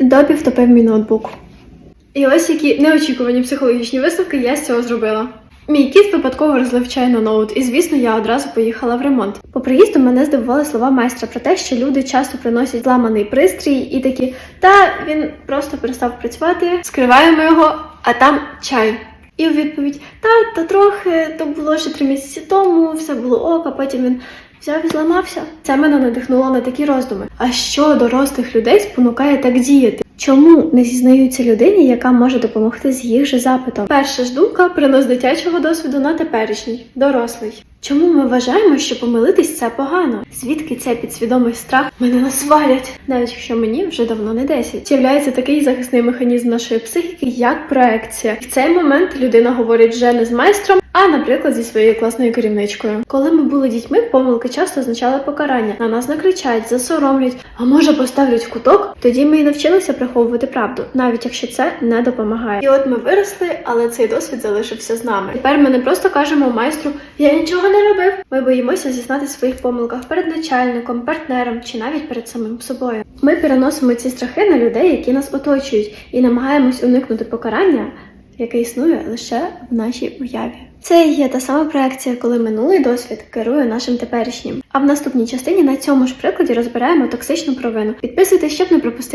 Добі втопив мій ноутбук. І ось які неочікувані психологічні висновки я з цього зробила. Мій кіт випадково розлив чай на ноут, і звісно, я одразу поїхала в ремонт. По приїзду мене здивували слова майстра про те, що люди часто приносять зламаний пристрій і такі, та він просто перестав працювати, скриваємо його, а там чай. І у відповідь: та, та трохи, то було ще три місяці тому, все було ок, а потім він взяв і зламався. Це мене надихнуло на такі роздуми. А що дорослих людей спонукає так діяти? Чому не зізнаються людині, яка може допомогти з їх же запитом? Перша ж думка принос дитячого досвіду на теперішній, дорослий. Чому ми вважаємо, що помилитись це погано? Звідки цей підсвідомий страх мене насвалять? Навіть якщо мені вже давно не 10. З'являється такий захисний механізм нашої психіки, як проекція. В цей момент людина говорить вже не з майстром, а наприклад зі своєю класною керівничкою. Коли ми були дітьми, помилки часто означали покарання. На нас накричать, засоромлять, а може поставлять в куток. Тоді ми і навчилися приховувати правду, навіть якщо це не допомагає. І от ми виросли, але цей досвід залишився з нами. Тепер ми не просто кажемо майстру Я нічого не робив. Ми боїмося зізнати своїх помилках перед начальником, партнером чи навіть перед самим собою. Ми переносимо ці страхи на людей, які нас оточують, і намагаємось уникнути покарання, яке існує лише в нашій уяві. Це і є та сама проекція, коли минулий досвід керує нашим теперішнім. А в наступній частині на цьому ж прикладі розбираємо токсичну провину. Підписуйтесь, щоб не пропустити.